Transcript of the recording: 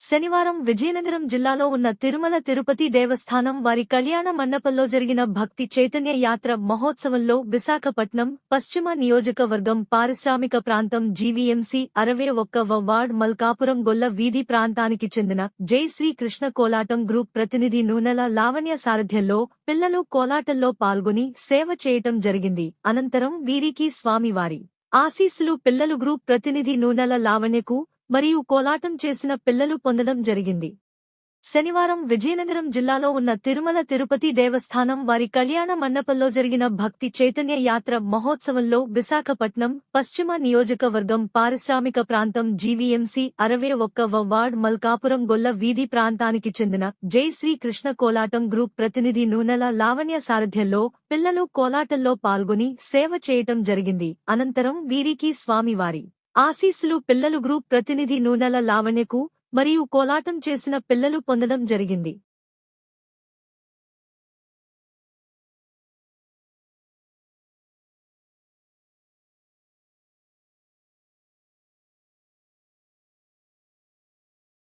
శనివారం విజయనగరం జిల్లాలో ఉన్న తిరుమల తిరుపతి దేవస్థానం వారి కళ్యాణ మండపంలో జరిగిన భక్తి చైతన్య యాత్ర మహోత్సవంలో విశాఖపట్నం పశ్చిమ నియోజకవర్గం పారిశ్రామిక ప్రాంతం జీవీఎంసీ అరవై ఒక్కవ వార్డ్ మల్కాపురం గొల్ల వీధి ప్రాంతానికి చెందిన జై శ్రీ కృష్ణ కోలాటం గ్రూప్ ప్రతినిధి నూనెల లావణ్య సారథ్యంలో పిల్లలు కోలాటంలో పాల్గొని సేవ చేయటం జరిగింది. అనంతరం వీరికి స్వామివారి ఆశీస్సులు పిల్లలు గ్రూప్ ప్రతినిధి నూనెల లావణ్యకు మరియు కోలాటం చేసిన పిల్లలు పొందడం జరిగింది. శనివారం విజయనగరం జిల్లాలో ఉన్న తిరుమల తిరుపతి దేవస్థానం వారి కళ్యాణ మండపంలో జరిగిన భక్తి చైతన్య యాత్ర మహోత్సవంలో విశాఖపట్నం పశ్చిమ నియోజకవర్గం పారిశ్రామిక ప్రాంతం జీవీఎంసీ అరవై ఒక్కవ వార్డ్ మల్కాపురం గొల్ల వీధి ప్రాంతానికి చెందిన జై శ్రీ కృష్ణ కోలాటం గ్రూప్ ప్రతినిధి నూనెల లావణ్య సారథ్యంలో పిల్లలు కోలాటంలో పాల్గొని సేవ చేయటం జరిగింది. అనంతరం వీరికి స్వామివారి ఆశీస్సులు పిల్లలు గ్రూప్ ప్రతినిధి నూనెల లావణ్యకు మరియు కోలాటం చేసిన పిల్లలు పొందడం జరిగింది.